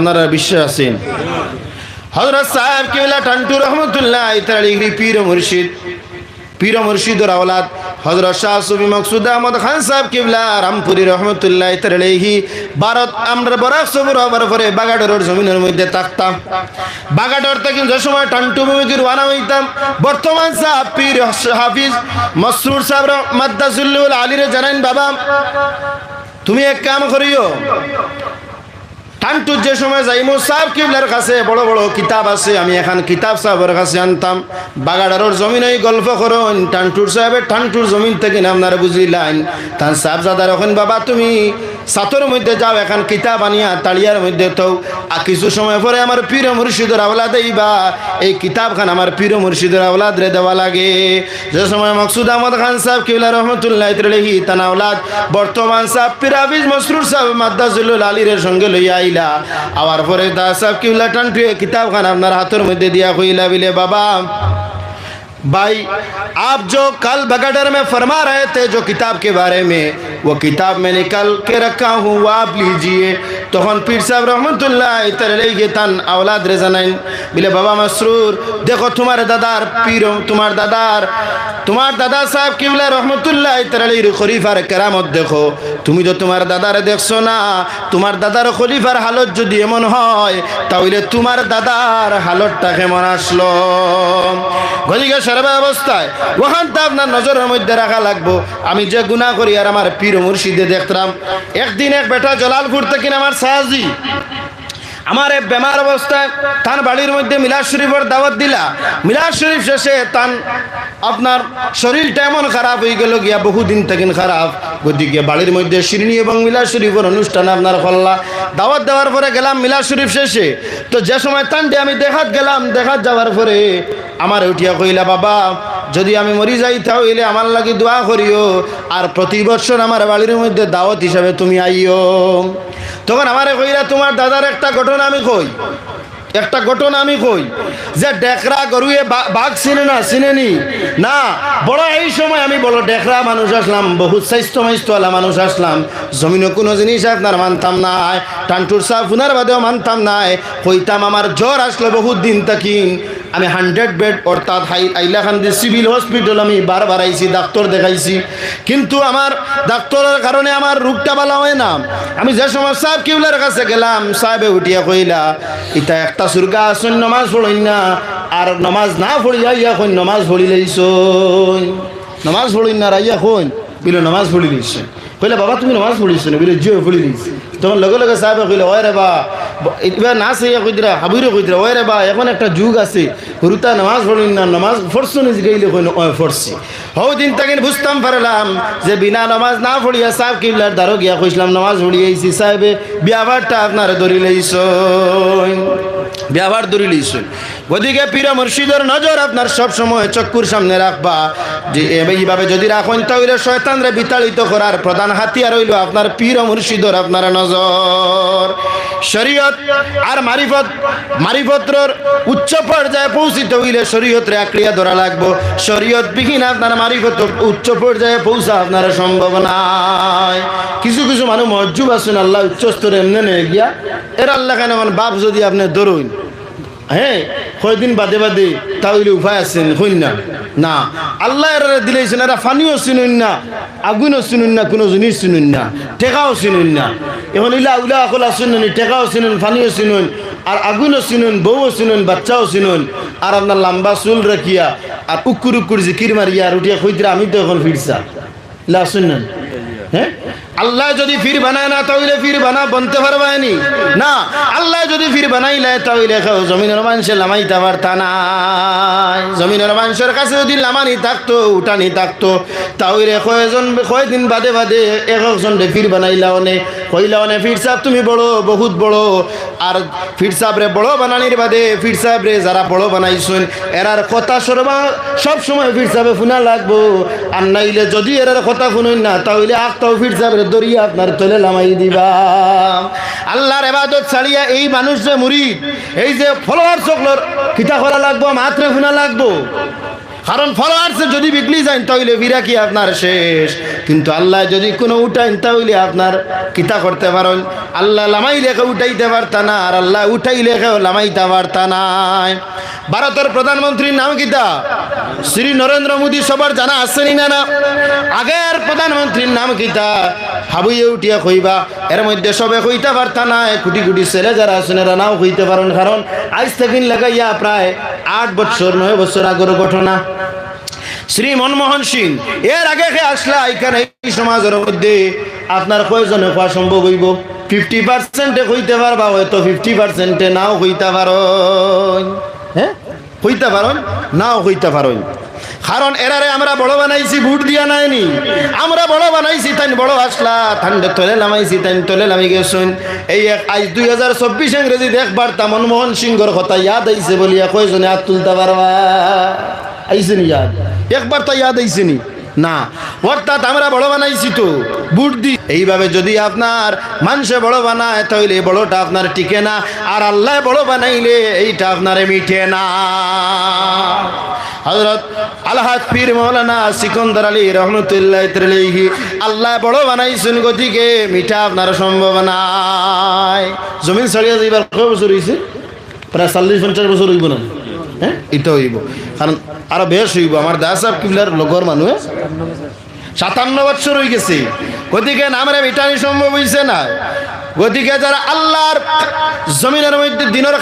আপনারা বিশ্বাস আছেন? হজরত সাহেব কেবলা টান্টু রহমতুল্লাহ ইতালি পীর মুর্শিদ। পীর মুর্শিদর আওলাদ হজরত শাহ সুবি মকসুদ আহমদ খান সাহেব কিবলা, রামপুরি রহমতুল্লাহ ইতালি ভারত আমরা বরাক সবুর হবার পরে বাগাডোরের জমিনের মধ্যে থাকতাম। বাগাডোর থেকে যে সময় টান্টু ভূমিকে রওনা হইতাম, বর্তমান সাহেব পীর হাফিজ মসরুর সাহেব মাদ্দাসুল্লুল আলীরে জানাইন, বাবা, তুমি এক কাম করিও টান্টুর যে সময় যাইমু সাহেব কিবলার কাছে বড় বড় কিতাব আছে, আমি এখন কিতাব সাহেবের কাছে আনতাম। বাগাডারোর জমিন ওই গল্প করুন টান্টুর সাহেবের টান্টুর জমিন থেকে আপনারা বুঝিলেন তার সাহেব দাদার এখন, বাবা, তুমি সাতর মধ্যে যাও এখন কিতাব আনিয়া তালিয়ার মধ্যে তো আর কিছু সময় পরে আমার পীর মুর্শিদর আওলাদ বা এই কিতাবখান আমার পীর মুর্শিদর আওলাদ রে দেওয়া লাগে যে সময় মকসুদ আহমদ খান সাহেব কিবলা রহমতুল্লাহ ত্রিলেহি তান আওলাদ বর্তমান সাহেব পীর হাফিজ মসরুর সাহেব মাদ্দাজুল্লুল আলীর সঙ্গে লইয়া আইলা আবার পরে দা সাহেব কিবলা টান্টুয়ে কিতাবখান আপনার হাতের মধ্যে দিয়া কইলা বিলে বাবা भाई आप जो कल बगडर में फरमा रहे थे जो किताब के बारे में वो किताब मैंने कल के रखा हूँ आप लीजिए। তখন পীর সাহেব রহমতুল্লাহ গিয়ে তান আওলাদ রে জানাইন, বলে, বাবা মসরুর, দেখো তোমার দাদার পীর, তোমার দাদার, তোমার দাদা সাহেব কিবলা রহমতুল্লাহ তারালির খলিফার কেরামত দেখো। তুমি তো তোমার দাদারে দেখছ না, তোমার দাদার খলিফার হালত যদি এমন হয়, তাহলে তোমার দাদার হালতটা কেমন আসলো? গদিকে সারা অবস্থায় ওখান তো আপনার নজরের মধ্যে রাখা লাগবো। আমি যে গুণা করি আর আমার পীর মুর্শিদে দেখতাম। একদিন এক বেটা জলালপুর থেকে আমার সাহাজি আমার বেমার অবস্থায় তান বাড়ির মধ্যে মিলাদ শরীফের দাওয়াত দিলা। মিলাদ শরীফ শেষে তান আপনার শরীরটা এমন খারাপ হয়ে গেল গিয়া, বহুদিন থেকে খারাপ। গতিকে বাড়ির মধ্যে শিরিনি এবং মিলাদ শরীফের অনুষ্ঠান আপনার হল্লা দাওয়াত দেওয়ার পরে গেলাম মিলাদ শরীফ শেষে। তো যে সময় তানটি আমি দেখাত গেলাম, দেখাত যাওয়ার পরে আমার উঠিয়া কইলা, বাবা যদি আমি মরি যাই তাহলে আমার লাগি দোয়া করিও। আর প্রতি বছর আমার বাড়ির মধ্যে দাওয়াত হিসাবে তুমি আইও। তখন আমারে কইরা, তোমার দাদার একটা ঘটনা আমি কই? একটা ঘটনা আমি কই? যে ডেকরা গরুয়ে বাঘ চিনে না চিনেনি না? বড় এই সময় আমি বড় ডেকরা মানুষ আসলাম, বহুত স্বাস্থ্য মাইস্থওয়ালা মানুষ আসলাম। জমিনে কোনো জিনিস আপনার মানতাম নাই টান্টুর সাহ ফুনার বাদেও মানতাম নাই কইতাম, আমার জ্বর আসলো বহুত দিন তাকিন। আমি হান্ড্রেড বেড, অর্থাৎ হাই আইলাকান্দি সিভিল হসপিটাল আমি বারবার আইছি, ডাক্তার দেখাইছি। কিন্তু আমার ডাক্তারের কারণে আমার রোগটা ভালো হয় না। আমি যে সময় সাহেব কিউলার কাছে গেলাম, সাহেবে উঠিয়া কইলা ইটা একটা সুরগা আসুন নমাজ পড়ই না, আর নমাজ না পড়িয়া ইয়া কই নমাজ পড়ি লইছ নমাজ পড়ই না, রাইয়া কই বিলে নমাজ পড়ি লইছ কইলে, বাবা, তুমি নমাজ পড়িছ না? বিলে জিও পড়ি লইছ তখন লগে লগে সাহেবে কইলে, ওই রে বা, এবার না সে কই দিরা হাবুরে দিরা ওই রে বা, এখন একটা যুগ আছে, হুরুতা নামাজ পড়ি না, নামাজ ফরছো নিজ গইলে কই ওই ফরছি হও দিন তাকে বুঝতাম পারলাম যে বিনা নামাজ না পড়িয়া সাহেব কিবলার দ্বারো গিয়া কইছিলাম, নামাজ পড়িয়েছি সাহেবে বিয়াবারটা আপনার ধরি লইছ ব্যবহার ধরে লইছেন ওদিকে পীরা মুর্শিদের নজর আপনার সব সময় চক্ষুর সামনে রাখবা। যে এইভাবে যদি রাখেন তাহলে শয়তানরে বিতাড়িত করার প্রধান হাতিয়ার হইল আপনার পীর মুর্শিদর আপনার নজর। শরীয়ত আর মারিফত, মারিফত্রর উচ্চ পর্যায়ে পৌঁছিতে হইলে শরীয়তরে আঁকড়িয়া ধরা লাগবো। শরীয়ত বিহীন আপনার মারিফত উচ্চ পর্যায়ে পৌঁছা আপনার সম্ভব নাই কিছু কিছু মানুষ মজ্জুব আছেন, আল্লাহ উচ্চ স্তরে এমনি নিয়ে গিয়া। এর আল্লাহ কেন আমার বাপ যদি আপনি ধরুন হ্যাঁ কয়দিন বাদে বাদে তাহলে উপায় আছেন হইন না। না। আল্লাহ দিলেছেন, এরা ফানিও চিনুন না, আগুনও চিনুন না, কোনো জিনিস চিনুন না টেকাও চিনুন না। এখন ইলা উলা আকলা চিনুন টেকাও চিনুন, ফানিও চিনুন, আর আগুনও চিনুন, বউও চিনুন, বাচ্চাও চিনুন। আর আপনার লম্বা চুল রাখিয়া, আর উকুর উকুর জিকির মারিয়া উঠিয়া কইতরা আমি তো এখন ফিরছা লা শুনুন হ্যাঁ? আল্লাহ যদি ফির বানায় না, তাহলে ফির বানা বনতে পারবানি না, আল্লাহ যদি ফির বানাইলে, তাহলে খাও জমিনের মানুষের লামাইতে পারতা নাই জমিনের মানুষের কাছে যদি লামানি থাকতো, উঠানি থাকতো, তাহলে কয়জন কয়দিন বাদে বাদে এক একজন ফির বানাইলা অনে কইলা অনে ফির সাহেব তুমি বড়, বহুত বড়। আর ফির সাহেবরে বড় বানানির বাদে, ফির সাহেবরে যারা বড় বানাইছেন, এরার কথা সরবা সব সময় ফির সাহেবে শুনা লাগবো। আর নাইলে যদি এরার কথা শুনুন না, তাহলে আখটাও ফির সাহেবের দরিয়া আপনার লামাই দিবা। আল্লাহর এবাদত ছাড়িয়া এই মানুষ যে মুরিদ, এই যে ফলোয়ার সকলর, কিতা করা লাগবো, মাত্রে শুনা লাগবো? কারণ ফলোয়ার্সে যদি বিগলি যান তাহলে বিরা কি আপনার শেষ? কিন্তু আল্লাহ যদি কোনো উঠাইন, তাহলে আপনার কিতা করতে পারেন? আল্লাহ লামাই লেখে উঠাইতে পারতা না, আর আল্লাহ উঠাই লেখেও লামাইতে পারতা নাই। ভারতের প্রধানমন্ত্রীর নাম কিতা? শ্রী নরেন্দ্র মোদী সবার জানা আসছেনি না না? আগের প্রধানমন্ত্রীর নাম কিতা? হাবুইয়ে উঠিয়া কইবা, এর মধ্যে সবে কইতে পারতা না কুটি কোটি ছেলে যারা আছেন এরা নাও কইতে পারেন, কারণ আজ থেকে লাগাইয়া প্রায় আট বছর, নয় বছর আগের ঘটনা। শ্রী মনমোহন সিং, এর আগে আসলা? এখানে এই সমাজের মধ্যে আপনার কয়জনে হওয়া সম্ভব হইব? ফিফটি পার্সেন্টে হইতে পারবা, হয়তো ফিফটি পার্সেন্টে নাও হইতে পারো হ্যাঁ? হইতে পারো নাও হইতে পারো কারণ এরারে আমরা বড় বানাইছি ভোট দিয়া নাইনি। আমরা বড় বানাইছি তাই বড় আসলা ঠান্ডে তলে নামাইছি তাই তলে নামি গেছুন। এই এক আজ দুই হাজার চব্বিশ ইংরেজি দেখবার তা মনমোহন সিংহর কথা ইয়াদ আইছে বলিয়া কয়জনে হাত তুলতে পারবা? আইসেনি ইয়াদ? একবার তা ইয়াদ আইছে নি, অর্থাৎ আমরা বড় বানাইছি তো, বুট দি। এইভাবে যদি আপনার মানুষে বড় বানায়, তাহলে বড়টা আপনার টিকে না, আর আল্লাহ বড় বানাইলে এইটা আপনার মিটে না। হজরত আলহাজ পীর মৌলানা সিকন্দর আলী রহমতুল্লাহ ত্রিলেহি আল্লাহ বড় বানাইছেন গতিকে মিঠা আপনার সম্ভব নাই। জমিন ছাড়িয়ে যাইবার কয় বছর হয়েছে প্রায় চল্লিশ পঞ্চাশ বছর হইব না। হ্যাঁ? এটা হইব। কারণ আরও বেশ হইব। আমার দাস সাহেব কিবলার লগর মানুষ সাতান্ন বছর হয়ে গেছে। গতিকে আমার মিটানি সম্ভব হইছে না। গতিকে যারা আল্লাহর জমিনের মধ্যে দিনের